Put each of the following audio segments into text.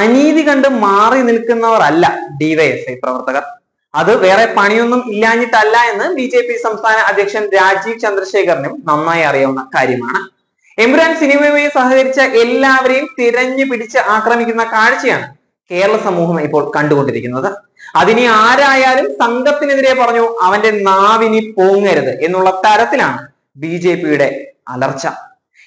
അനീതി കണ്ട് മാറി നിൽക്കുന്നവരല്ല ഡിവൈഎഫ്ഐ പ്രവർത്തകർ. അത് വേറെ പണിയൊന്നും ഇല്ലാഞ്ഞിട്ടല്ല എന്ന് ബി ജെ പി സംസ്ഥാന അധ്യക്ഷൻ രാജീവ് ചന്ദ്രശേഖറിനും നന്നായി അറിയാവുന്ന കാര്യമാണ്. എംബുരാൻ സിനിമയുമായി സഹകരിച്ച എല്ലാവരെയും തിരഞ്ഞു പിടിച്ച് ആക്രമിക്കുന്ന കാഴ്ചയാണ് കേരള സമൂഹം ഇപ്പോൾ കണ്ടുകൊണ്ടിരിക്കുന്നത്. അതിനി ആരായാലും സംഘത്തിനെതിരെ പറഞ്ഞു അവന്റെ നാവിനി പോങ്ങരുത് എന്നുള്ള തരത്തിലാണ് ബി ജെ പിയുടെ അലർച്ച.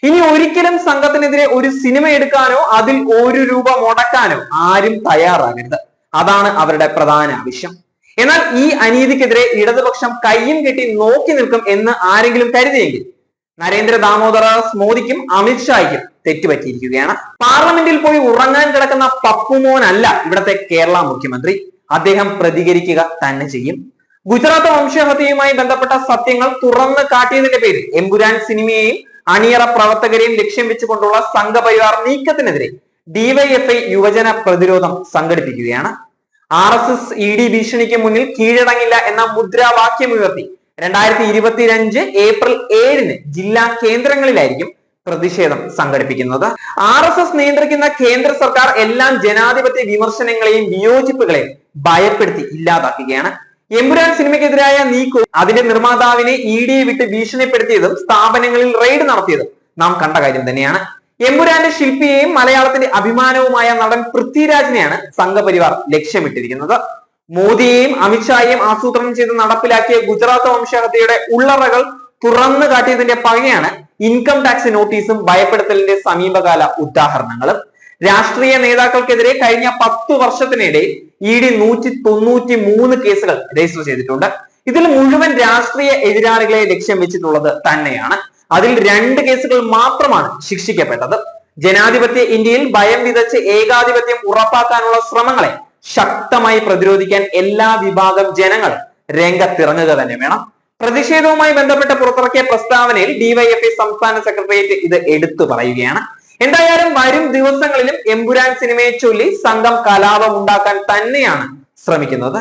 ഇനി ഒരിക്കലും സംഘത്തിനെതിരെ ഒരു സിനിമ എടുക്കാനോ അതിൽ ഒരു രൂപ മുടക്കാനോ ആരും തയ്യാറാകരുത്. അതാണ് അവരുടെ പ്രധാന ആവശ്യം. എന്നാൽ ഈ അനീതിക്കെതിരെ ഇടതുപക്ഷം കയ്യും കെട്ടി നോക്കി നിൽക്കും എന്ന് ആരെങ്കിലും കരുതിയെങ്കിൽ നരേന്ദ്ര ദാമോദർ മോദിക്കും അമിത്ഷായ്ക്കും തെറ്റുപറ്റിയിരിക്കുകയാണ്. പാർലമെന്റിൽ പോയി ഉറങ്ങാൻ കിടക്കുന്ന പപ്പുമോനല്ല ഇവിടത്തെ കേരള മുഖ്യമന്ത്രി. അദ്ദേഹം പ്രതികരിക്കുക തന്നെ ചെയ്യും. ഗുജറാത്ത് വംശഹത്യയുമായി ബന്ധപ്പെട്ട സത്യങ്ങൾ തുറന്ന് കാട്ടിയതിന്റെ പേരിൽ എമ്പുരാൻ സിനിമയെയും അണിയറ പ്രവർത്തകരെയും ലക്ഷ്യം വെച്ചുകൊണ്ടുള്ള സംഘപരിവാർ നീക്കത്തിനെതിരെ ഡിവൈഎഫ്ഐ യുവജന പ്രതിരോധം സംഘടിപ്പിക്കുകയാണ്. R S S E D ഭീഷണിക്ക് മുന്നിൽ കീഴടങ്ങില്ല എന്ന മുദ്രാവാക്യം ഉയർത്തി രണ്ടായിരത്തി ഇരുപത്തിരഞ്ച് ഏപ്രിൽ ഏഴിന് ജില്ലാ കേന്ദ്രങ്ങളിലായിരിക്കും പ്രതിഷേധം സംഘടിപ്പിക്കുന്നത്. ആർ എസ് എസ് നിയന്ത്രിക്കുന്ന കേന്ദ്ര സർക്കാർ എല്ലാം ജനാധിപത്യ വിമർശനങ്ങളെയും വിയോജിപ്പുകളെയും ഭയപ്പെടുത്തി ഇല്ലാതാക്കുകയാണ്. എമ്പുരാൻ സിനിമയ്ക്കെതിരായ നീക്കവും അതിന്റെ നിർമ്മാതാവിനെ ഇ ഡിയെ വിട്ട് ഭീഷണിപ്പെടുത്തിയതും സ്ഥാപനങ്ങളിൽ റെയ്ഡ് നടത്തിയതും നാം കണ്ട കാര്യം തന്നെയാണ്. എമ്പുരാന്റെ ശില്പിയെയും മലയാളത്തിന്റെ അഭിമാനവുമായ നടൻ പൃഥ്വിരാജിനെയാണ് സംഘപരിവാർ ലക്ഷ്യമിട്ടിരിക്കുന്നത്. മോദിയെയും അമിത്ഷായെയും ആസൂത്രണം ചെയ്ത് നടപ്പിലാക്കിയ ഗുജറാത്ത് വംശഹത്യയുടെ ഉള്ളറകൾ തുറന്നു കാട്ടിയതിന്റെ പകയാണ് ഇൻകം ടാക്സ് നോട്ടീസും ഭയപ്പെടുത്തലിന്റെ സമീപകാല ഉദാഹരണങ്ങളും. രാഷ്ട്രീയ നേതാക്കൾക്കെതിരെ കഴിഞ്ഞ പത്തു വർഷത്തിനിടെ ഇ ഡി നൂറ്റി തൊണ്ണൂറ്റി മൂന്ന് കേസുകൾ രജിസ്റ്റർ ചെയ്തിട്ടുണ്ട്. ഇതിൽ മുഴുവൻ രാഷ്ട്രീയ എതിരാളികളെ ലക്ഷ്യം വെച്ചിട്ടുള്ളത് തന്നെയാണ്. അതിൽ രണ്ട് കേസുകൾ മാത്രമാണ് ശിക്ഷിക്കപ്പെട്ടത്. ജനാധിപത്യ ഇന്ത്യയിൽ ഭയം വിതച്ച് ഏകാധിപത്യം ഉറപ്പാക്കാനുള്ള ശ്രമങ്ങളെ ശക്തമായി പ്രതിരോധിക്കാൻ എല്ലാ വിഭാഗം ജനങ്ങൾ രംഗത്തിറങ്ങുക തന്നെ വേണം. പ്രതിഷേധവുമായി ബന്ധപ്പെട്ട് പുറത്തിറക്കിയ പ്രസ്താവനയിൽ ഡിവൈഎഫ്ഐ സംസ്ഥാന സെക്രട്ടേറിയറ്റ് ഇത് എടുത്തു പറയുകയാണ്. എന്തായാലും വരും ദിവസങ്ങളിലും എമ്പുരാൻ സിനിമയെ ചൊല്ലി സംഘം കലാപം ഉണ്ടാക്കാൻ തന്നെയാണ് ശ്രമിക്കുന്നത്.